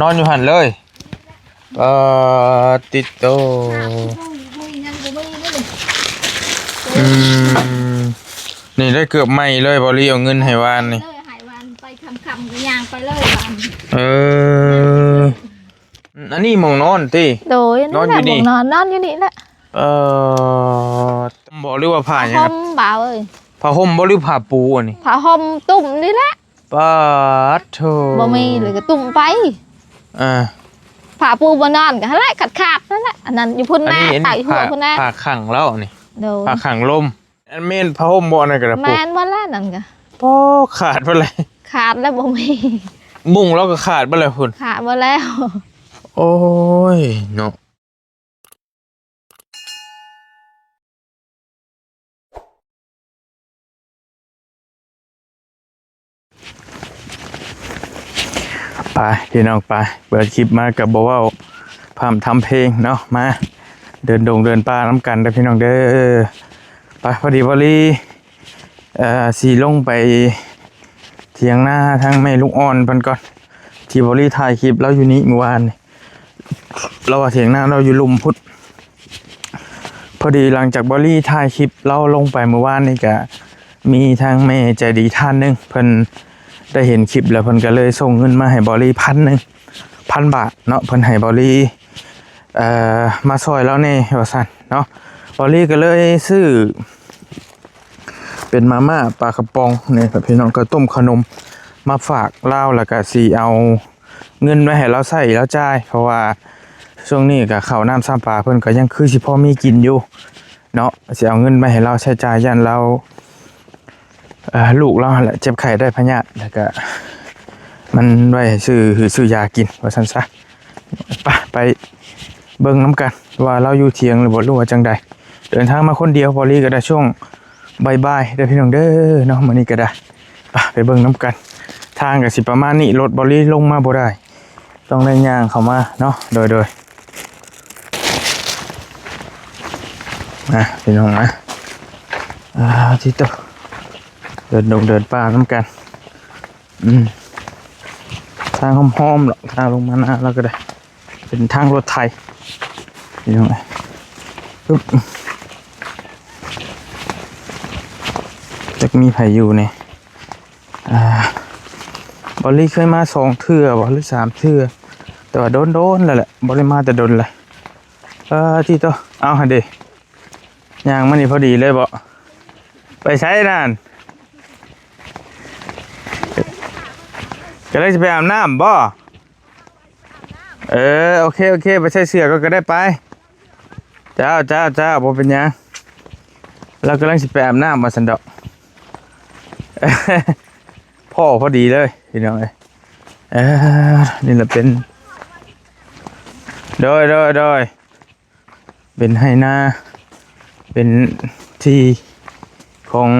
นอนอยู่หันเลยเอ่อติดโตบุยยังบุยนี่เลยอืมนี่ได้เกือบไหม่เลยบริเอาเงินให้วานนี่เลยหายวันไปคำคำก็ยางไปเลยวันเอออันนี้หมองนอนติโดยนอนอยู่นี่นอนนอนอยู่นี่แหละเอ่อบอกหรือว่าผ้าหยังห่ครับมบ่าวเอ้ยผ้าห่มบ่หรือผ้าปูอันนี้ผ้าห่มตุ่มนี่แหละป้าดโธ่บ่มีเลยก็ตุ่มไป อ่าผ้าปูบนนอนก็หั่นแหละขาดขาดๆนั่นแหละอันนั้นอยู่พุ่นอันหน้านี้อันตากนี้อยู่หัผ้าวพุ่นหน้าผ้าขังแล้วนี่โดยผ้าขังลมอันเมนผ้าห่มบ่อันนั้นกระแมปุกนบ่แล้วนั่นก็ป้อขาดไปเลยขาดแล้วบ่มีมุ้งแล้วก็ขาดไปเลยคุณขาดบ่แล้ว โอ้ยเนาะ ไปพี่น้องไปเปิดคลิปมากับบอกว่าพามทำเพลงเนาะมา เดินดงเดินป่าน้ำกันเด้อพี่น้องเด้อไปพอดีบรีเอ่อสีลงไปเถียงหน้าทั้งแม่ลูกอ่อนเพิ่นก่อนที่บริถ่ายคลิปเราอยู่นี่เมื่อวานเราเถียงหน้าเราอยู่ลุมพุทธพอดีหลังจากบริถ่ายคลิปเราลงไปเมื่อวานนี่ก็มีทางแม่ใจดีท่านหนึงเพิ่น ได้เห็นคลิปแล้วเพิ่นก็เลยส่งเงินมาให้บริพันหนึ่งพันบาทเนาะเพิ่นให้บริเอ่อมาซอยแล้วนี่ว่าซั่นเนาะบริก็เลยซื้อเป็นมาม่าปลากระป๋องเนี่ยครับพี่น้องก็ต้มขนมมาฝากเล่าแล้วก็สีเอาเงินไว้ให้เราใส่แล้วจ่ายเพราะว่าช่วงนี้กับข้าวน้ำซ้ำปลาเพิ่นก็ยังคือสิพอมีกินอยู่เนาะสิเอาเงินมาให้เราใช้จ่ายยันเรา ลูกเราแหละเจ็บไข้ได้พะยาธิแล้วก็ มันไว้ซื้อซื้อยากินว่าซั่นซะไปไปเบิ่งน้ำกันว่าเราอยู่เทียงหรือบ่รู้ว่าจังใดเดินทางมาคนเดียวพอลีก็ได้ช่วงบ่ายเด้พี่น้องเด้อเนาะมื้อนี้ก็ได้ไปไปเบิ่งน้ำกัน ทางกับสิประมาณนี้รถบอลลี่ลงมาบ่ได้ ต้องได้ย่างเข้ามาเนาะโดยโดยมาพี่น้องนะอ่าที่โต เดินดงเดินป่าน้ำกัน อืมทางห้อมๆหรอกทางลงมาหน้าแล้วก็ได้ เป็นทางรถไทยพี่น้องปึ๊บจะมีไผ่อยู่เนี่ยอ่าบอลลี่เคยมาสองเทือบอลลี่สามเทื่อแต่ว่าโดนโดนๆแล้วแหละบอลลี่มาแต่โดนเลยเออที่โตเอาหะเดยางมันนี่พอดีเลยบ่ไปใช้นาน ก็เลยจะไปอาบน้ำบ่เออโอเคโอเคไปใช้เสือก็ก็ได้ไป เจ้าเจ้าเจ้าบ่เป็นยังเรากำลังสิไปอาบน้ำมาสันดอกพ่อพอดีเลยพี่น้องเอ้ยเอ้อนี่แหละเป็นโดยโดยโดยเป็นให้หน้า เป็นที่ของ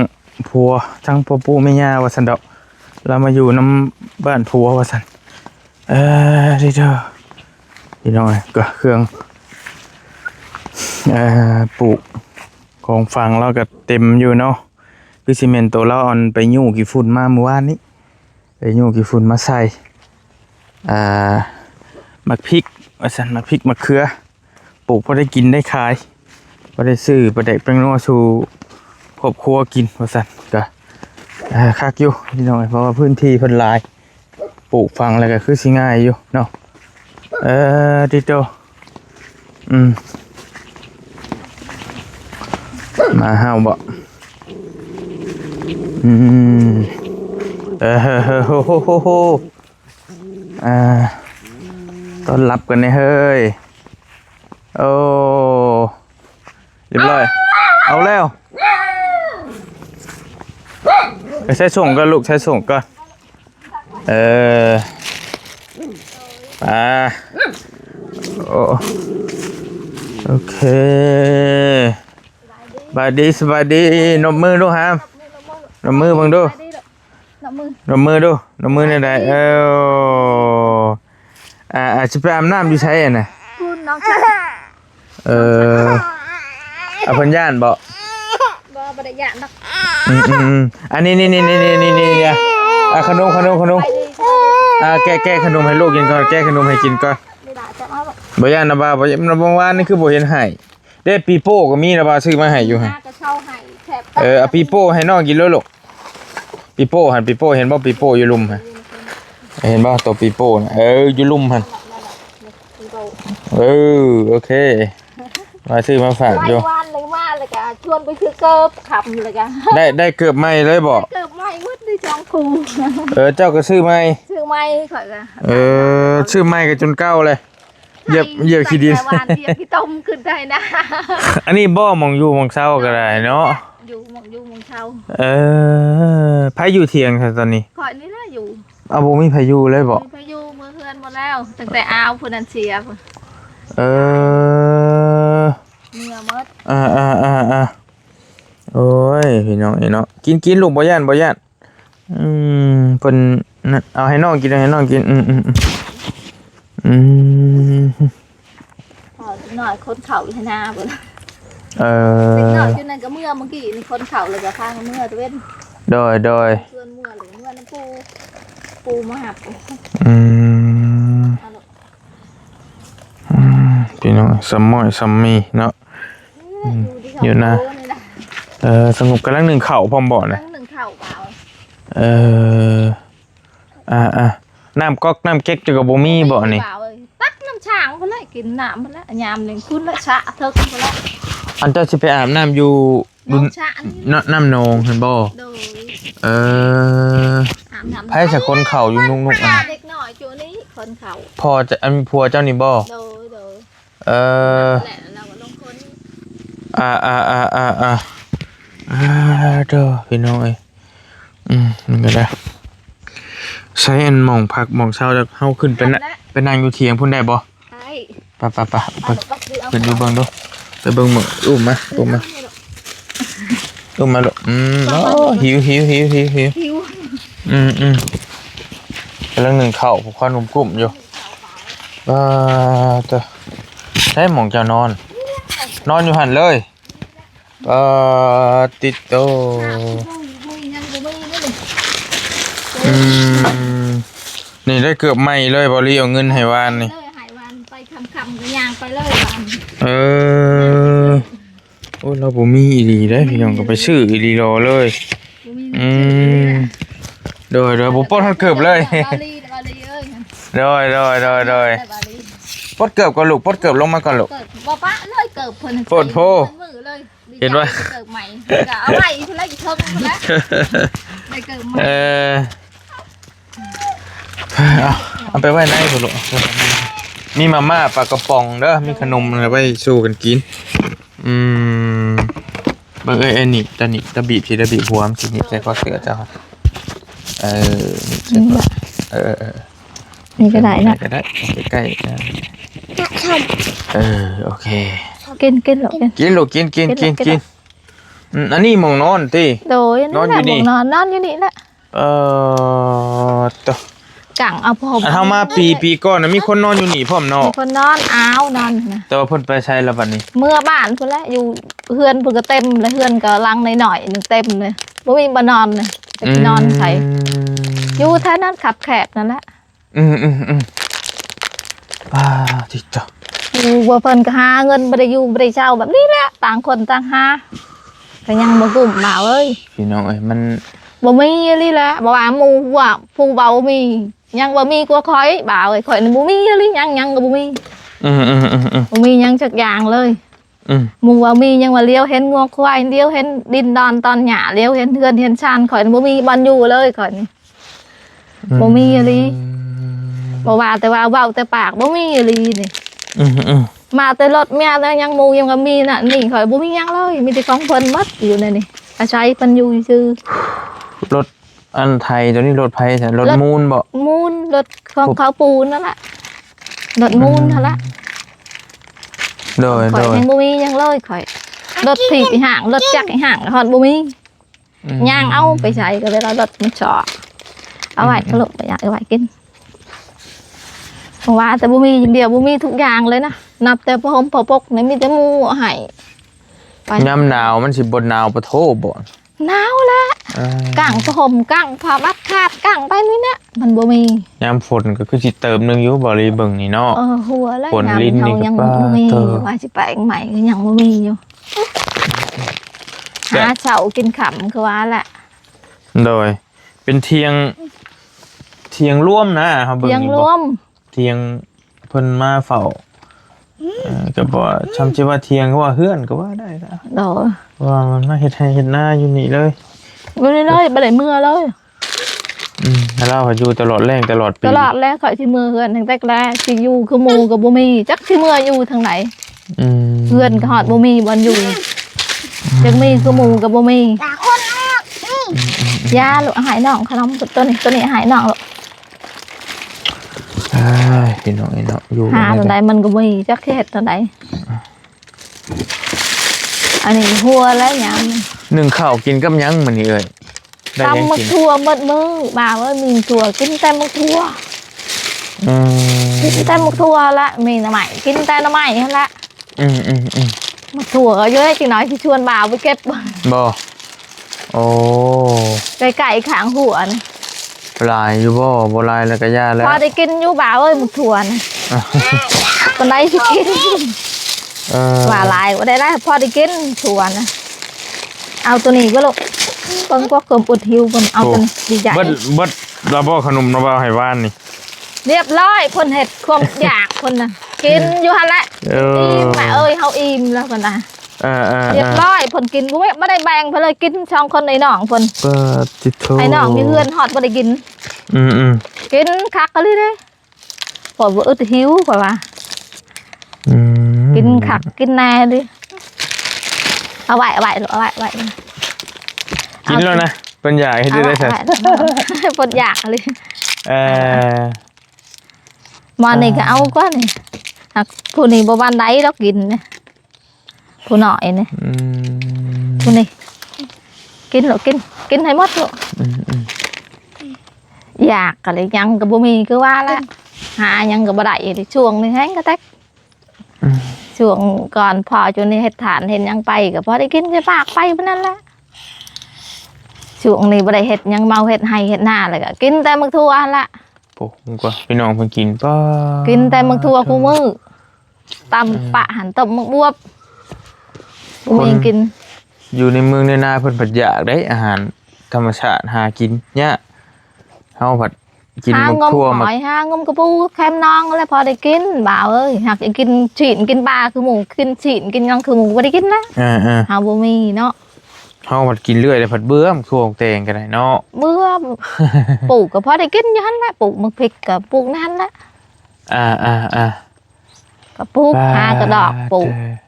ผัวทั้งพ่อปู่แม่ย่าวาสันดอก เรามาอยู่น้ำบ้านผัววาสันเออดีเด้อพี่น้องเอ้ยก็เครื่องเอ่อปลูกของฟังเราก็เต็มอยู่เนาะคือซีเมนต์ตัวเราออนไปยู่กี่ฝุ่นมาเมื่อวานนี้ไปยู่กี่ฝุ่นมาใส่อ่ามักพริกว่าสันมักพริกมักเขือปลูกพอได้กินได้ขายพอได้ซื้อพอได้เป็นนัวสู่ครอบครัวกินว่าสันก็ คักอยู่พี่น้องเพราะว่าพื้นที่เพิ่นหลายปลูกฟังแล้วก็คือสิง่ายอยู่เนาะเออดิโตอืมมาห้าวบ่อืมเออโฮโฮโฮโฮอ่าต้อนรับกันเนะเฮ้ยโอ้เรียบร้อยเอาแล้ว ใช้ส่งก็ลูกใช้ส่งก็ เอออ่าโอ้โอเคสบายดีสบายดีนมมือดูฮามนมมือบังดูน้ำมือนมมือดูนมมือในใดเอออ่าอาจจะไปอาบน้ำอยู่ใช้อะนะคุณน้องชายเออเอาเพันย่านบ่บ่ บ่ได้ยานดอกอืมอืมอืมอันนี้นี่นี่นี่นี่นี่นี่อะอะขนมขนมขนมไปดีอ่าแก้แก้ขนมให้ลูกกินก่อนแก้ขนมให้กินก่อนไม่ได้จะเอาหรอกบ่ย่านนะบ่าบ่ย่านบางวันนี่คือบ่เห็นให้เด้ปีโป้ก็มีนะบ่าซื้อมาให้อยู่ให้ น่าจะเช่าให้แถบเออเอาปีโป้ให้น้องกินเลยลูกปีโป้หันปีโป้เห็นบ่ปีโป้อยู่ลุมฮะเห็นบ่ตัวปีโป้น่ะเอออยู่ลุมหันเออโอเค มาซื้อมาฝากไล่อยู่วานเลยว่าเลยกะชวนไปซื้อเกิบขับเลยกะได้ได้เกือบใหม่เลยบ่เกิบไม่มืดด้วยจองครูเออเจ้าก็ซื้อใหม่ซื้อไม่ข่อยกะเออซื้อใหม่ก็จนเก่าเลยเหยียบเหยียบขี้ดินแต่วานเหยียบขี้ต้มขึ้นได้นะอันนี้บ่หมองอยู่หมองเช้าก็ได้เนาะอยู่หมองอยู่หมองเช่าเออไผอยู่เถียงค่ะตอนนี้ข่อยนี่นะอยู่เอาบ่มีไผอยู่เลยบ่มีพายุเมื่อเพื่อนหมดแล้วตั้งแต่อาวพูนันเชียพุ่น เออเมื่อเมื่ออ่าอ่าอ่าอ่าโอ้ยพี่น้องไอ้เนาะกินกินลูกบ่ย่านบ่ย่านอืมเพิ่นนั่นเอาให้น้องกินเอาให้น้องกินอืมอืมอืมอืมพอหน่อยคนเข่าอยู่หน้าพุ่นเอเด็กหน่ออยอยู่นั่นก็เมื่อเมื่อกี้นี่คนเข่าเลยก็พางเมื่อตะเว้นโดยโดยเพื่อนเมื่อหรือเมื่อน้ำปูปูมาหับอืม เอาลูก อืม พี่น้องสมอยสมมีเนาะอยู่ที่เขาอยู่นะโพนี่นะเออสงบกำลังหนึ่งเข่าพร้อมบ่นะตั้งหนึ่งเข่าเปล่าเอออ่าอ่าน้ำก๊อกน้ำเก๊กจะกับบ่มีบ่นี่เปล่าเอ้ยตักน้ำช้างพุ่นเลยกินน้ำพุ่นละยามหนึ่งคุณละชะเทิกพุ่นละอันเจ้าสิไปอาบน้ำอยู่น้ดุองนชะนี่นน้ำนองเห็นบ่โดยเอออาบน้ำไผจะคนเข่าอยู่นุ่งๆอะเด็กหน่อยจูนี้คนเข่าพอจะอันผัวเจ้านี่บ่โดยโดย เออแหละเราก็ลงคนอ่าอ่าอ่าอ่าอ่าอ่าเด้อพี่น้องเอ้ยอืมมันก็ได้ใช้อันหมองพักหมองเช้าจะเฮาขึ้นไปนะไปนั่งอยู่เถียงพุ่นได้บ่ใช่ไปไปไปไปเอาลูกปักดีเอาไปดูเบิ่งดูไปเบิ่งหมึกอุ้มมาอุ้มมาอุ้มมาลูกอืมโอ้หิวหิวหิวหิวหิวหิวอืมอืมกำลังหนึ่งเข่าวผมควันนุ่มกลุ่มอยู่ว้าเตอใช่หมองเจ้านอน นอนอยู่หันเลยปาติโตมือยังบ่มือนี่เลยอืมนี่ได้เกือบไหมเลยบริเอาเงินให้วานนี่เลยหายวันไปคำคำก็ยางไปเลยวันเออโอ้เราบ่มีอีหลีได้พี่น้องก็ไปซื้ออีหลีรอเลยบ่มีอืมโดยโดยบ่ปลดทันเกือบเลยบาลีบาลีเอ้ยโดยโดยโดยโดยบาลี ปลดเกือบก่อนลูกปลดเกือบลงมาก่อนลูก เกิดบ่ปะเลยเกิดเพิ่นโพดโพมือเลยเห็นปะ เกิดใหม่ก็เอาไว้เพิ่นแล้วอีกเทิงเพิ่นแล้วได้เกิดใหม่เออเอาเอาไปไว้ในพุ่นลูกมีมาม่าปลากระป๋องเด้อมีขนมอะไรไว้สู้กันกิน อืมเบิ่งเอ้ยเอ้ยนี่ตะนี่ตะบีบสิตะบีบหัวมันสิหนี่ใส่ข้อเสือเจ้าครับเออนี่ใส่ข้อเออเออนี่ก็ได้นะก็ได้เอาใกล้ๆนะ เออโอเค กินกินหรอกกินกินลูกกินกินกินกิกินนอืมอันนี้หมองนอนติโดยนอนอยู่นี่แหละนอนนอนอยู่นี่แหละเอ่อตัวกังเอาผมอันเฮามาปีปีก่อนน่ะมีคนนอนอยู่นี่พร้อมเนาะมีคนนอนอ้าวนอนนะแต่ว่าเพิ่นไปใช้แล้วบัดนี้ เมื่อบ้านเพิ่นแหละอยู่เฮือนเพิ่นก็เต็มเลยเฮือนก็ลังหน่อยๆหนึงเต็มเลยบ่มีบ่นอนเลยจะไปนอนไสอยู่แท้นั้นขับแคบนั่นแหละอืมอืมอืม อ่าจิจ้ะอยู่บ่เพิ่นก็หาเงินบ่ได้อยู่บ่ได้เช่าแบบนี้แหละต่างคนต่างหาก็ยังบ่กลุ่มมาเอ้ยพี่น้องเอ้ยมันบ่มีอีหลีแหละบ่ว่าหมู่ว่าผู้เบามียังบ่มีกว่าข่อยบ่าวเอ้ยข่อยนี่บ่มีอีหลียังยังก็บ่มีอืมอืมอืมอืมบ่มีหยังจักอย่างเลยอืมหมู่ว่ามียังว่าเลี้ยวเห็นงัวควายเลี้ยวเห็นดินดอนตอนหญ้าเลี้ยวเห็นเฮือนเห็นชานข่อยนี่บ่มีบ่อนอยู่เลยข่อยนี่บ่มีอีหลี บ่ว่าแต่ว่าเว้าแต่ปากบ่มีอีหลีนี่ อืมอืมมาแต่รถเมียแต่ยังหมู่ยังก็มีน่ะนี่ข่อยบ่มีหยังเลยมีแต่ของเพิ่นหมดอยู่ในนี่อาศัยเพิ่นอยู่ซื่อ รถอันไทยตัวนี้รถไผใช่รถรถ มูลบ่ มูลรถของเขาปูนนั่นแหละรถมูลนั่นแหละโดยข่โดอยยยังบ่มีหยังเลยข่อยรถถีบอีห่างรถจักรอีห่างฮอดบ่มีอืมย่างเอาไปใช้ก็เวลารถมันจอดเอาไว้ก็ลกไปอยากเอาไว้กินเพราะ ว่าแต่บ่มีอย่างเดียวบ่มีทุกอย่างเลยนะนับแต่พอหอมพอปกนี่มีแต่หมูเอาให้ไปยามหนาวมันสิบ่หนาวปะโทบ่หนาวแล้วเออกางผ้าห่มกางผ้าบัดขาดกังไปนี่นะมันบ่มียามฝนก็คือสิเติมหนึงอยู่บ่รีเบิ่งนี่เนาะ เออหัวแล้วฝนลิ้นนี่เฮายังก็บ่มีเติมว่าสิไปอันใหม่ก็ยังบ่มีอยู่แต่หาเสากินขำคือว่าแหละ โดย เป็นเทียง เทียงร่วมนะเฮาเบิ่งเพียงนี่รบ่วมเทียงเพิ่นมาเฝ้าเอ่อก็บ่ว่าชำสิว่าเทียงก็ว่าเฮือนก็ว่าได้นะโดยว่ามันมาเฮ็ดให้เฮ็ดหน้าอยู่นี่เลย บ่ได้เลยบ่ได้เมื่อเลยอืมแล้วเราก็อยู่ตลอดแรงตลอดปีตลอดแล้วข่อยสิมือเฮือนตั้งแต่แรกสิอยู่คือหมู่ก็บ่มีจักสิมืออยู่ทางไหนอืมเฮือนก็ฮอดบ่มีบ่อนอยู่จักมีคือหมู่ก็บ่มี ตาคนออกนี่ยาลูกเอาใหายน้องขนมตัวนี้ตัวนี้ใหายน้องลูก อ้ายพี่น้องไอ้เนาะอยู่หากันตัวใดมันก็บ่มีจักสิเฮ็ดตัวใดอันนี้หัวแล้วยามหนึ่งข้าวกินกับหยังมื้อนี้เอ้ยได้หยังตำมักกินทั่วหมดมือบ่าวว่ามีทั่วกินแต่มักทั่วอืมกินแต่มักทั่วละมีหน่อไม้กินแต่หน่อไม้นั่นละอืมอืมอืมมักทั่วก็เยอะจังน้อยสิชวนบ่าวไปเก็บบ่โอ้ไก่ๆข้างหัวนะ ลายอยู่บ่บ่ลายแล้วก็ย่าแล้วพอได้กินอยู่บ่าวเอ้ยมักทั่วนะคนใดสิกินเออว่าหลายว่าได้ได้พอได้กินทั่วนะเอาตัวนี้ก็ลูกเบิ่งก็เกิมอุดหิวกันเอาตัวนี้ดีใจเบิดเบิดเราบ่ขนมเราบ่ให้หวานนี่ เรียบร้อยคนเห็ดความอยากคนน่ะกินอยู่หั่นแหละเอออิ่มแม่เอ้ยเฮาอิ่มแล้วคนน่ะเออเออเรียบร้อยผลกินบ่ไม่บ่ได้แบ่งเพิ่นเลยกินช่องคนไอ้น้องเพิ่นเปิดติดโทไอ้น้องมีเพื่อนฮอดบ่ได้กิน อืมอืมกินคักก็เลยเด้พอบ่อึดหิวกว่าว่าอืมกินคักกินแน่ดิเอาไว้เอาไว้ลูกเอาไว้เอาไว้กินแล้วนะเพิ่นอยากให้ได้ได้เอาซั่นไว้เอาไว้ปวดอยากเลยเออมานี่ก็เอากว่านี่หักผู้นี้บ่บานใดดอกกินเนี่ย ผู้น้อยนี่อืมผู้นี้กินลูกกิน กินให้หมดลูกอืมอืมอยากก็เลยยังก็บ่มีคือว่าละหายังก็บ่ได้เลยช่วงนี้แฮงก็แตกอืมช่วงก่อนพอจนนี้เฮ็ดฐานเห็นยังไปก็พอได้กินจะปากไปปานนั้นแหละช่วงนี้บ่ได้เฮ็ดหยังเมาเฮ็ดให้เฮ็ดหน้าเลยก็กินแต่มักทั่วหั่นละโอ้ผมก็พี่น้องเพิ่นกินป้ากินแต่มักทั่วคู่มือตำปะหันต้มมักบวบ บ่มีกิน อยู่ในเมืองในนาเพิ่นผัดอยากได้อาหารธรรมชาติหากินเนี่ยเฮาผัดกินหามักงมทั่วหมักอยหางมกระปูแคมน้องแล้วพอได้กินบ่าวเอ้ยหากจะกินฉีนกินปลาคือหมูกินฉีนกินหยังคือหมูบ่ได้กินนะอ่าหาบ่มีเนาะๆเฮาผัดกินเรื่อยเลยผัดเบื่อมทั่วของแตงก็ได้เนาะ เมื่อ ปลูกก็พอได้กินอยู่หั่นแหละปลูกมักพริกก็ปลูกนั่นแหละอ่าอ่าอ่าก็ปลูกหากระดอกปลูกมีอั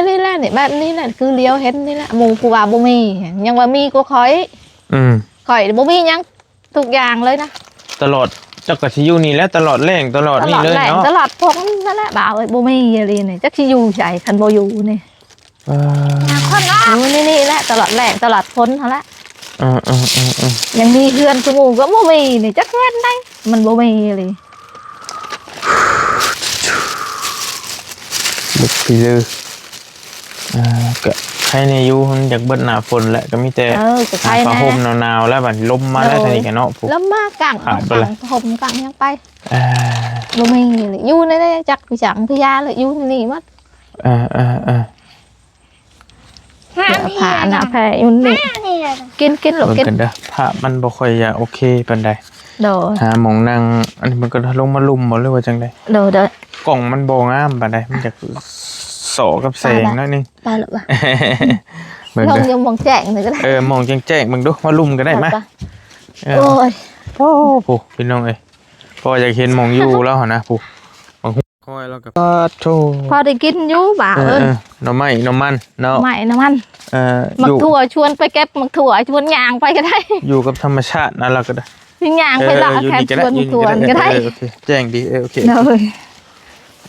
นนี้แหละนี่แบบนี้แหละคือเลี้ยวเห็นนี่แหละหมูกูว่าบ่มียังว่ามีก็คอยอืมคอยบ่มีหยังทุกอย่างเลยนะตลอดจักก็สิอยู่นี่แหละตลอดแรงตลอดตนี่ลอดเลยแหล่งเนาะตลอดพงนั่นแหละบ่าวเอ้ยบ่มีอะไรนี่จักสิอยู่ใจคันบ่อยู่นี่อ่าคนออกอยู่นี่นี่แหละตลอดแหล่งตลอดพ้นเท่าละอ่าอ่าอ่าอ่ายังมีเพื่อนคือหมู่ก็บ่มีนี่จักเฮ็ดได้มันบ่มีเลย ลึกไปเลยอ่าก็ใครในอยู่มันอยากเบิดหน้าฝนแหละก็มีแต่เออก็ใครผ้านะ ห่มหนาวๆแล้วบัดลมมาแล้วโอ้ทีนี้กันเนาะพวกแล้วมากังขาดไปกัเลย งผมกังยังไปอ่าบ่มีเลยอยู่ในนี้จักพี่จังพี่ยาเลยอยู่ในนี่หมดอ่าอ่าอ่าห้าเสื้อนี่ผ้าหน้าแพรอยู่นี่ห้านี่เลยกินกินลูกเบิ่งกินกันเด้อภาพมันบ่ค่อยจะโอเคปานใด โดยหาหมองนั่งอันนี้มันก็ลงมาลุมบ่หรือว่าจังไดโดยโดยกล่องมันบ่งามปานใดมันจะโสกับแสงหน้อยหนึงไปหรอปะเบิ่งลงเด้อยังมองแจ้งเลยก็ได้เออมองแจ้งๆเบิ่งดูมาลุมก็ได้มาปะเออโอ้ยโอ้โหพี่น้องเอ้ยพออยากเห็นหมองอยู่แล้วหั่นนะผู้บางคอยแล้วก็ปาโธพอได้กินอยู่บ่าเออเอ้ยเออหน่อไม้หน่อมันเนาะไม่น้ำมันเอ่อมัอกยู่ถั่วชวนไปเก็บมักถั่วชวนยางไปก็ได้ อยู่กับธรรมชาตินั่นเราก็ได้ ยิงยางไปละอยู่แค่นี่ชวนมักถั่วก็ได้เออโอเคแจ้งดีเออโอเคเลย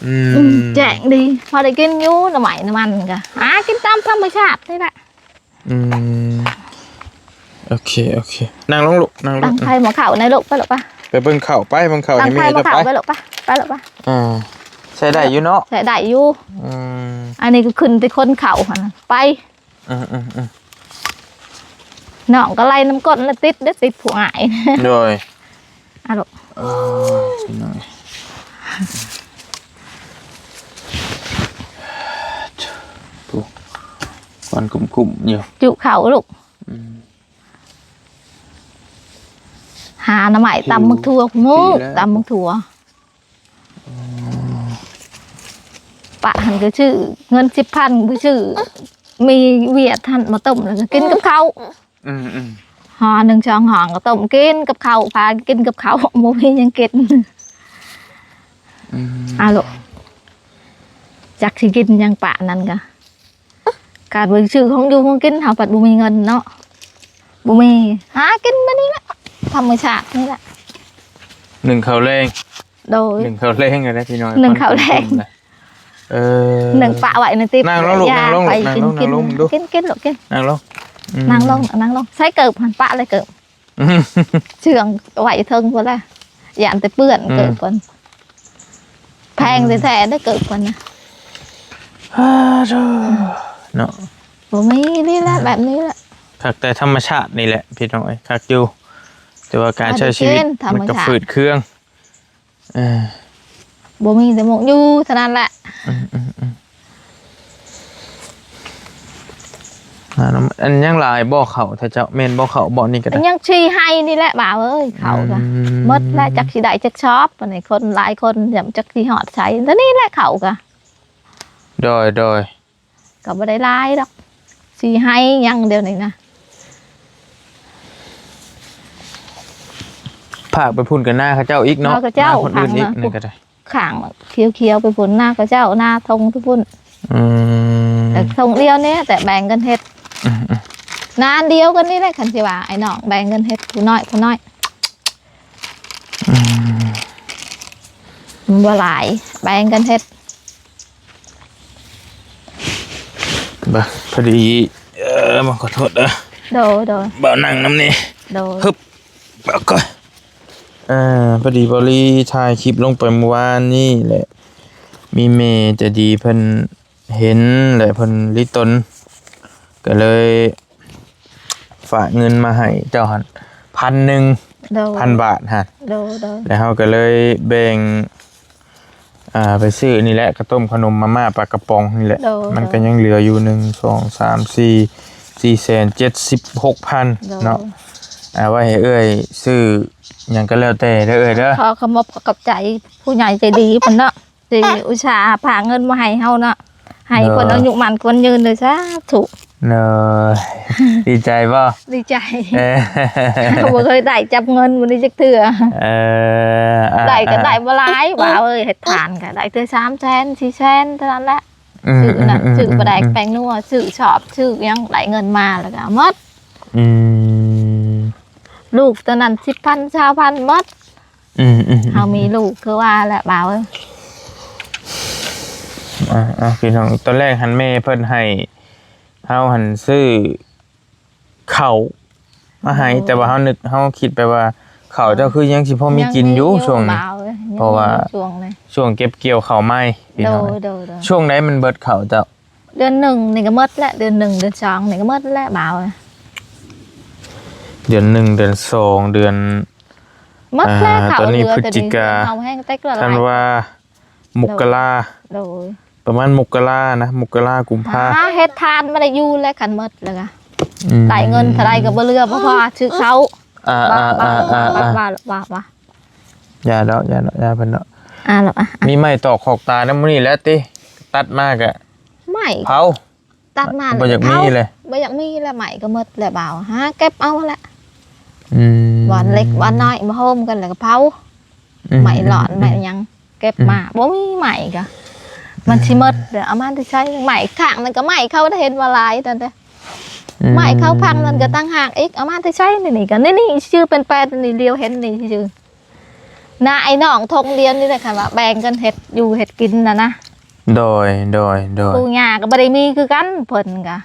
อืมแจ้งดีพอได้กินอยู่น้ำใหม่น้ำมันก็หากินตามธรรมชาตินี่แหละอืมโอเคโอเคนั่งลงลูกนั่งลตั้งงไข่หมอเข่าในลูกไปหรอปะไปเบิ่งเข่าไปเบิ่งเข่าตั้ให้งแม่ไข่หมอจะเข่าไปไปหรอปะไปหรอปะอ่าใช้ได้อยู่เนาะใส่ได้อยู่อืมอันนี้ก็ขึ้นไปคนเข่าหั่นน่ะไปอืมอืมอืม น้องก็ไล่น้ำก้นแล้วติดได้ติดผัวหายโดยอะลูกเออพี่น้อยถูกวันกลุ่มๆอยู่จุเขาลูกหาหน้ำใหม่ตำมึกทัวคุณมุกตำมึกทัวปะหันก็ชื่อ เงินสิบพันก็ชื่อ มีเวียดทันมาต้มแล้วก็กินกับเขาวอืมอืม ห่อหนึ่งช้อนห่อก็ต้มกินกับเขาวพากินกับเขาวโมพียังกินอืมอาลูกจักสิกินหยังปะนั่นกะการบริชื่อของอยู่ของกินหาปัดบุมีเงินเนาะบุมีหากินมานี่แหละธรรมชาตินี่แหละหนึ่งเขาวแรงโดยหนึ่งเขาวแรงเลยนะพี่น้อยหนึ่งข้าวแรงคนกลุ่มๆนะเออหนึ่งปะไว้ในติ๊บนั่งลงลูกยานั่งลงไปนั่งกินลงกินนั่งลงดูกินกินลูกกินนั่งลงอืม นั่งลงนั่งลงใช้เกิบหันปะเลยเกิบอืมเชื่องไหวเทิงพอละอย่าอันแต่เปื้อนอืมเกิดก่อนแพงแท้ๆได้เกิดก่อนนะอ่าเด้อเนาะบ่มีนี่แหละแบบนี้แหละคักแต่ธรรมชาตินี่แหละพี่น้อยคักอยู่ แต่ว่าการใช้ชีวิตธรรมชาติมันก็ฝืดเครื่องเออบ่มีแต่หมกอยู่เท่านั้นแหละ อ่าน้ำอันยังหลายบ่อเขาถ้าเจ้าเมนบ่อเขาบ่อนี่ก็อัได้นยังชีให้นี่แหละบ่าวเอ้ยเขาก็อืม หมดแล้วจักสิได้จักชอบอันนี้คนหลายคนยำจักสิหอดใช้แล้วนี่แหละเขาก็โดยโดยก็บ่ได้หลายดอกสิให้อยังเดียวนี่นะภาคไปพุ่นกันหน้าเขาเจ้าอีกเนาะเขาก็เจ้าหน้คนอื่นอีกทางนะนี่ก็ได้ ข้างเขียวๆไปผลหน้าก็เจ้าหน้าทงทุกพุ่นอืมแต่ทงเดียวเนี่ยแต่แบ่งกันเฮ็ดอืมอืม นานเดียวกันนี่แหละคันสิว่าไอ้น้องแบ่งกันเฮ็ดผู้น้อยผู้น้อยมันบ่หลายแบ่งกันเฮ็ดบ่พอดีเออมาขอโทษเด้อโดโดบ่าวนั่งน้ำนี่โดฮึบบ่าก่อนอ่าพอดีบริถ่ายคลิปลงไปเมื่อวานนี่แหละ มีเมย์จะดีเพิ่นเห็นแหละเพิ่นลิตน ก็เลย ฝากเงินมาให้เจ้าหันพันหนึ่งโดยพันบาทฮะโดยโดยแล้วเขาก็เลยแบ่งอ่าไปซื้อนี่แหละกระต้มขนมมาม่าปลากระป๋องนี่แหละโดยมันก็ยังเหลืออยู่หนึ่งสองสามสี่สี่แสนเจ็ดสิบหกพันโดยเนาะเอาไว้ให้เอ้ยซื้อหยังก็แล้วแต่เด้อเอ้ยเด้อขอขมบกับใจผู้ใหญ่ใจดีเพิ่นเนาะที่อุตส่าห์พาเงินมาให้เฮาเนาะให้คนอายุมันคนยืนเลยซะถูก เนยดีใจป่ะดีใจเออบ่เคยได้จับเงินวันนี้จักเทื่อเอออะได้ก็ได้บ่หลายว่าเอ้ยเฮ็ดทานก็ได้เทื่อ3แสน4แสนเท่านั้นแหละอืมชื่อน่ะมชื่อบ่ได้แปลงนัวชื่อชอบชื่อหยังได้เงินมาแล้วก็เอาหมดอืมลูกตอนนั้น10,000 20,000หมดอืมอืมเฮามีลูกคือว่าแหละบ่าวเอ้ยอะอะพี่น้องตอนแรกหันแม่เพิ่นให้ เฮาหันซื้อข้าวมาให้แต่ว่าเฮานึกเฮาคิดไปว่าข้าวเจ้าคือยังสิพอมีกินอยู่ช่วงนี้บ่าวอ้ยยังมีเพราะว่า ช่วงนี้ช่วงเก็บเกี่ยวข้าวไหม้พี่โดน้องยโดยโดยช่วงไหนมันเบิดข้าวเจ้าเดือนหนึ่งนี่ก็หมดแล้วเดือนหนึ่งเดือนสองนี่ก็หมดแล้วบ่าวเอ้ยเดือนหนึ่งเดือนสองเดือน หมดแล้วอ่าเขาตอนนี้เหลือพฤศจิกาเอาแห้งเต็กละธันลายวา มกราโดย ประมาณมกรานะมกรากุมภาหาเฮ็ดทานไม่ได้อยู่แล้วขันหมดเลยค่ะอืมได้เงินเท่าไรก็บ่เหลือเพราะพอชื่อเขาอ่าว่าอ่าว่าอ่าอ่าว่าอ่าว่าว่าว่าอย่าดอกอย่าดอกอย่าเพิ่นดอกอ่าหรออะมีไม้ตอกขอกตาน้ำมันนี่แหล้วติตัดมากอะไม่เผาตัดมาบ่อยากมีเลยบ่อยากมีแล้วใหม่ก็หมดแล้วบ่าวหาเก็บเอาละอืมวันเล็กวันน้อยมาโฮมกันแล้วก็เผาใหม่หลอนใหม่หยัง เก็บมาบ่มีใหม่ก็ มันสิหมดเดี๋ยวเอามาที่ใช้ใหม่ข้างนั่นก็ใหม่เขาได้เห็นว่าหลายนั่นเด้ออืไม่เข้าพังนั่นก็ตั้งหากอีกเอามาที่ใช้นี่นี่กันนี่นี่ชื่อเป็นแปดนี่เดียวเห็นนี่ชื่อนาไอ้น้องทงเดียวนี่แหละค่ะว่าแบ่งกันเห็ดอยู่เห็ดกินนะนะโดยโดยโดยปู่ย่าก็บ่ได้มีคือกันเพิ่นก็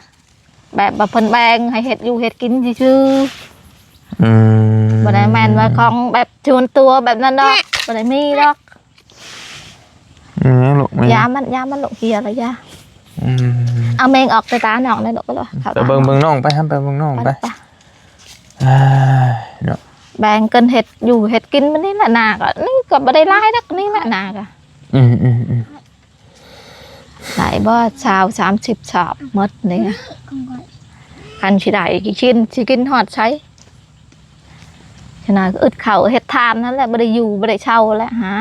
แบบว่าเพิ่นแบ่งให้เห็ดอยู่เห็ดกินชื่ออืมๆบ่ได้แม่นว่าของแบบชวนตัวแบบนั้นดอกบ่ได้มีดอกอื มลูกไม่ยามันยามันลงเฮียอะไรยาอืมเอาแมงออกแต่ตาหนองได้ดอกก็เลยเข้าไปเบิ่งเบิ่งน้องไปครับไปเบิ่งน้องไปไปไปอ้ายเนาะแบ่งกันเห็ดอยู่เห็ดกินมันนี่แหละนาก็นี่ก็บ่ได้หลายนักนี่แหละนาก็อืมอืมอืมหลายบ่ชาว30ชอบหมดนี่ไงคันสิได้กี่ชิ้นสิกินฮอดใช้ขนาดก็อึดข้าวเฮ็ดทานนั่นแหละบ่ได้อยู่บ่ได้เช่าแล้วหา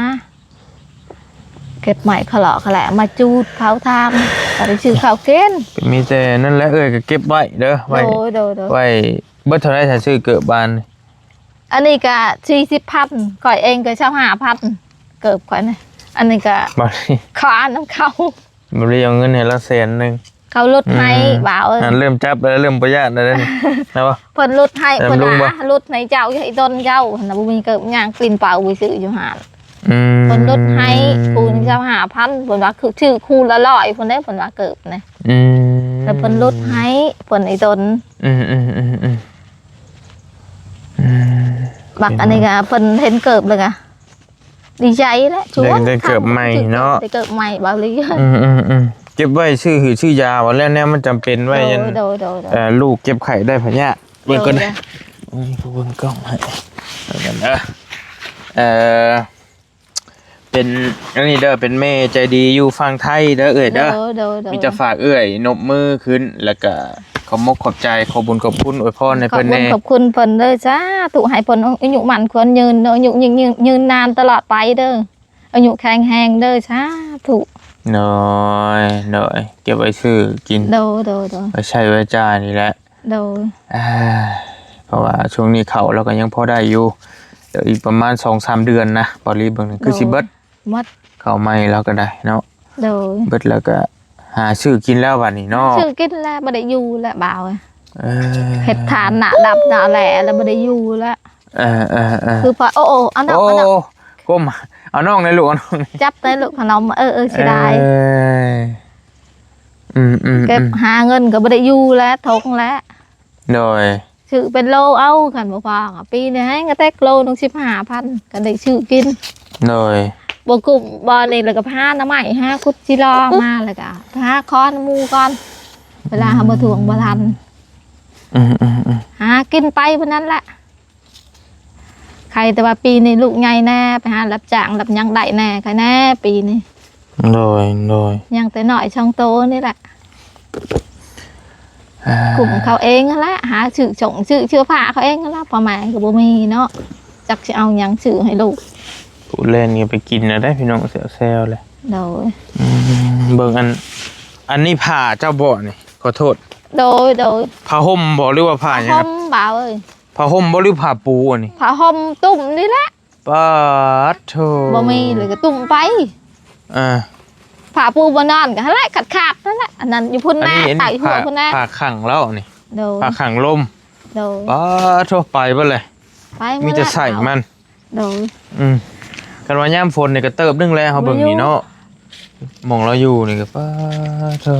เก็บใหม่ขะเลาะขะแหละมาจูดเผาทานก็ได้ซื้อข้าวกินมีแต่นั่นแหละเอ้ยก็เก็บไว้เด้อโดไว้ยโดยโดยไว้เบิดเท่าไรถ้าซื้อเกิดบาน อันนี้ก็สี่สิบพันก่อยเองก็เช่าห้าพันเกิบก่อยนะอันนี้ก็บ่ได้ขอน้ำเขาบ่ได้เอาเงินให้ละแสนหนึง เขาลดให้บ่าวเอ้ยอะเริ่มจับแล้วเริ่มประหยัดแล้วเด้อนี่นะบ่เพิ่นลดให้แต่เพิ่นลุงบ่ ว่าลดในเจ้าไอ้ต้นเจ้าน่ะบ่มีเกิบย่างกลิ่นเปล่าไปซื้ออยู่หาดอืม เพิ่นลดให้คูณเจ้าห้าพันเพิ่นว่าคือชื่อคูณละร้อยเพิ่นได้เพิ่นว่าเกิบนะอืมแล้วเพิ่นลดให้เพิ่นไอ้ต้นอืมอืมอืมอืมอืมบักอันนี้ก็เพิ่นเห็นเกิบเลยก็ดีใจแล้วชัวได้ร์ได้เกิบใหม่เนาะได้เกิบใหม่บ่าวเลยอืมอืมอืมเก็บไว้ชื่อหือชื่อยาวันแล้วเนี่ยมันจำเป็นไว้ยันโดยโดยโดยเอ่อลูกเก็บไข่ได้พะเนี่ยเบิ่งก่อนโดนะยอืมกูเบิ่งกล้องให้เบิ่งกันเด้อเอ่อ เป็นอันนี้เด้อเป็นแม่ใจดีอยู่ฝั่งไทยเด้อเอ้ยเด้อโดยโดยโดยมีจะฝากเอ้ยนบมือขึ้นแล้วก็ขอบมกขอบใจขอบุญขอบคุณอวยพรในขอบเพิ่นคุณแน่ขอบคุณเพิ่นเด้อจ้าถูกให้เพิ่นอายุมันควรยืนเด้ออายุยืนยืนยืนนานตลอดไปเด้ออายุแข็งแรงเด้อจ้าถูกน้อยน้อยเก็บไว้ซื้อกินโดยโดยโดยไว้ใช้ไว้จ่ายนี่แหละโดยอ่าเพราะว่าช่วงนี้เขาเราก็ยังพอได้อยู่เดี๋ยวอีกประมาณสองสามเดือนนะบอลีเบางหนึงคือสิเบิดห มดเขาไม่เราก็ได้เนาะโดยเบิดแล้วก็หาชื่อกินแล้ววันนี้เนาะชื่อกินแล้วบ่ได้อยู่แล้วบ่าวเอ้ยเออเฮ็ดทานหน้าดับหน้าแหล่แล้วบ่ได้อยู่แล้วเออเออเออคือพอโอ้โอ้เอาน้องโอ้เอาน้องก้มเอาน้องในอยลูกเอาน้องในอยจับได้ลูกขนมเออเออสิได้เอ้ยอืมอืมเก็บอืมหาเงินก็บ่ได้อยู่แล้วทงแล้วโดยชื่อเป็นโลเอาคันบ่พอก็ปีนี้ให้ก็แตกโลนึง15,000ก็ได้ชื่อกินโดย บกุบบอนี่แล้วก็พาน้ำใหม่ฮะคุดจิรอมาแล้วก็พาคอนหมูก่อน เวลาหามาถ่วงบ่ทันอืมอืมอืมหากินไปเพราะนั้นแหละใครแต่ว่าปีนี้ลูกใหญ่แน่ไปหารับจ้างรับหยังได้แน่ก็แน่ปีนี้โดยโดยยังแต่หน่อยช่องโตนี่แหละอ่ากลุ่มเขาเองนั่นแหละหาชื่อส่งชื่อเชื่อผ้าเขาเองนั่นแหละพ่อแม่ก็บ่มีเนาะจักจะเอาหยังชื่อให้ลูก ผู้เล่นก็ไปกินนะได้พี่น้องเสียแซวเลยโดยอืมเบิ่งอัน อันนี้ผ่าเจ้าบ่อนี่ขอโทษโดยโดยผ้าห่มบ่หรือว่าผ้าหยังห่ครับมบ่าวเอ้ยผ้าห่มบ่หรือผ้าปูอันนี้ผ้าห่มตุ่มนี่แหละป้าดโธ่บ่มีเลยก็ตุ่มไปอ่าผ่าปูบนนอนกันแหละขาดขาดนั่นแหละอันนั้นอยู่พุ่นอันแน่นี้อันไต่นี้หัวผ้าพุ่นแน่ผ้าขังแล้วนี่โดยผ้าขังลมโดยป้าดโทั่วไปเบ่เลย ไปมีแต่ใส่มัน โดยอืม กันว่าย่ามฝนนี่ก็เติบนึงแล้วเฮาเบิ่งนี่เนาะหมองเราอยู่นี่ก็ป้าดโธ่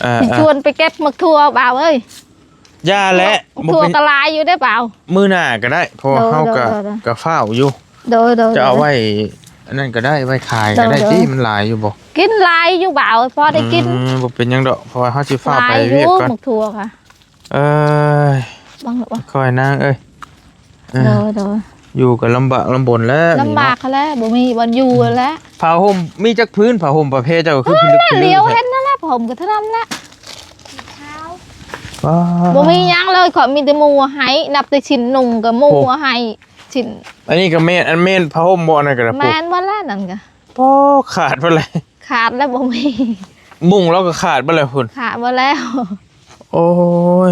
เอ่าสิชวนไปเก็บหมึกทั่วเปล่าเอ้ยย่าและหมึกบ่ทั่วเป็นกระลายอยู่ได้เปล่ามื้อหน้าก็ได้เพราะว่าโดยเฮาก็โดยโดยก็ฟ้าวอยู่โดยโดยจะเอาไว้อันนั้นก็ได้ไว้ขายก็ได้เดี๋ยวที่มันหลายอยู่บ่กินลายอยู่เปล่าพอได้กินอืมบ่เป็นหยังดอกเพราะว่าเฮาสิฟ้าวลาไปยอเวียยู่กก่อนหมึกทั่วค่ะเอ้ยบังหรือว่าคอยนางเอ้ยเออโดยโดย อยู่ก็ลำบากลำบนแล้วลำบากเขาแล้วบ่มีวันอยู่แล้วผ้าห่มมีจักพื้นผ้าห่มประเภทเจ้าก็คือพิลึกพิเลี้ยวแท้เห็นนั่นแหละผมก็เท่านั้นแหละว้าบ่มีหยังเลยขอมีแต่หมูให้นับแต่ชิ้นหนุ่งกับหมูให้ชิ้นอันนี้ก็เมนอันเมนผ้าห่มบ่อันนั่นก็ได้แมปุ๊บนบ่แล้วนั่นก็ป้อขาดไปเลยขาดแล้วบ่มีมุ้งเราก็ขาดไปเลยพุ่นขาดบ่แล้ว โอ้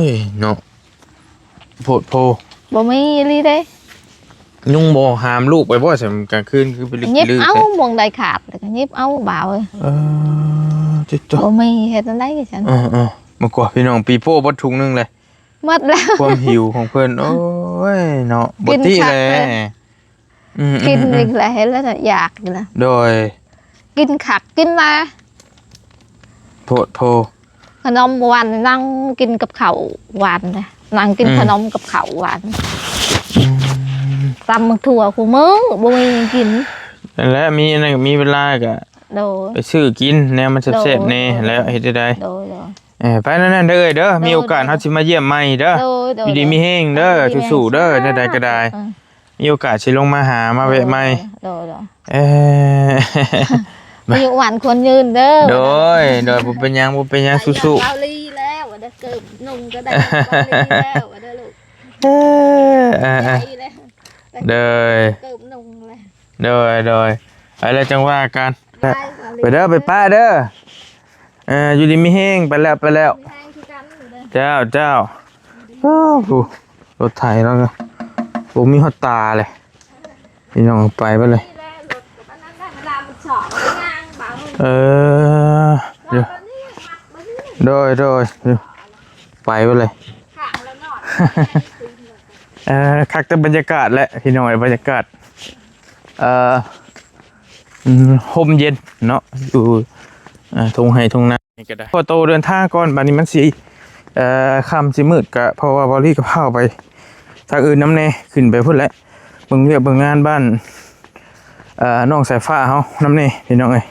ยเนาะโพดโพบ่มีลีเด้ ยุงบ่หามลูกไปบ่ซั่นกลางคืนคือพิลึกยิบพิลึกเอาแท้มองได้ขาดแล้วก็ยิบเอาบ่าวเอ้ยเออจิตบ่มีเฮ็ดอันใดกับฉันเออเออมากว่าพี่น้องปีโป้บ่ถุงหนึงเลยหมดแล้วความหิวของเพิ่นโอ้ยเนาะบ่กินติชัดแลเลยอืมกินอืมอือีมกแล้วเห็นแล้วน่ะอยากอีกแล้วโดย กินขักกินมาโพดโพขนมหวานนั่งกินกับข้าวหวานเลยนั่งกินอืมขนมกับข้าวหวาน ตำมักถั่วคู่มือบ่มีกินนั่นแหละมีอันนั้นก็มีเวลาก็โดย ไปซื้อกินแนวมันแซ่บโดๆแน่โดแล้วเฮ็ดได้โดยโดย เออไปนั่นๆเด้อเอ้ยเด้อมีโอกาสเฮาสิมาเยี่ยมใหม่เด้อโดยโดยอยู่ดีมีแห้งเด้อสู้ๆเด้อใดๆก็ได้เออมีโอกาสสิลงมาหามาแวะใหม่โดยโดยเอออายุหวานควรยืนเด้อโดยโดยบ่เป็นหยังบ่เป็นหยังสู้เกาหลีแล้วว่าได้เกิบนุ่งก็ได้เกาหลีแล้วว่าได้ลูกๆเออเออใจๆแล้ว เด้อเกิบนุ่งแล้วเด้อเด้อไปแล้วจังว่ากัน ไปเด้อไปป้าเด้อเอออยู่ดีมีแห้งไปแล้วไปแล้ว เจ้าเจ้าโอ้โหรถไถแล้วก็ผมมีหดตาเลยพี่น้องไปไปเลย เออเดินเดแบบนี้โดยโดยไปไปเลย เออคักแต่บรรยากาศแหละพี่น้องบรรยากาศเอ่ออืมห่มเย็นเนาะอยู่อ่าทงไห้ทงนานี่ก็ได้พอโตเดินทางก่อนบัดนี้มันสิเอ่อค่ำสิมืดกะเพราะว่าบอลี่ก็พาไปทางอื่นน้ำแน่ขึ้นไปพุ่นแหละเบิ่งเรียกเบิ่งงานบ้านเอ่อน้องสายฟ้าเฮาน้ำแน่พี่น้องเอ้ย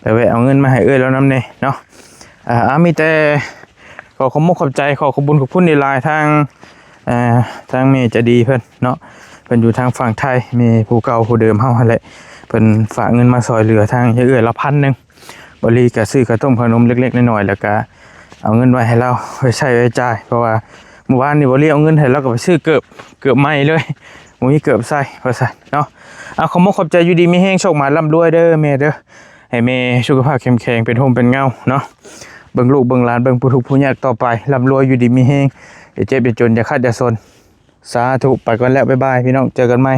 ไปแวะเอาเงินมาให้เอ้ยแล้วน้ำแน่เนาะอ่าอ่ามีแต่ขอขอบคุณขอบใจขอขอบคุญขอบคุณในไลน์ทาง อ่าทางเมย์จะดีเพิ่นเนาะเพิ่นอยู่ทางฝั่งไทยมย์ผู้เก่าผู้เดิมเฮาหั่นแหละเพิ่นฝากเงินมาซอยเหลือทางยายเอื้อละพันหนึงบริก็ซื้อข้าวต้มขนมเล็กๆน้อยๆแล้วก็เอาเงินไว้ให้เราไว้ใช้ไว้จ่ายเพราะว่าเมื่อวานนี่บริเอาเงินให้เราก็ไปซื้อเกือบเกือบใหม่เลยบ่มีเกือบใส่ว่าซั่เนาะเอาขอมขอบใจอยู่ดีมีแห้งโชคมาร่ำรวยเด้อแม่เด้อให้แม่สุขภาพเข้มแข็งเป็นโฮมเป็นเงาเนาะเบิ่งลูกเบิ่งหลานเบิ่งผู้ทุกผู้ยากต่อไปร่ำรวยอยู่ดีมีแห้ง อย่าเจ็บอย่าจนอย่าคาดอย่าซนสาธุไปก่อนแล้วบ๊ายบายพี่น้องเจอกันใหม่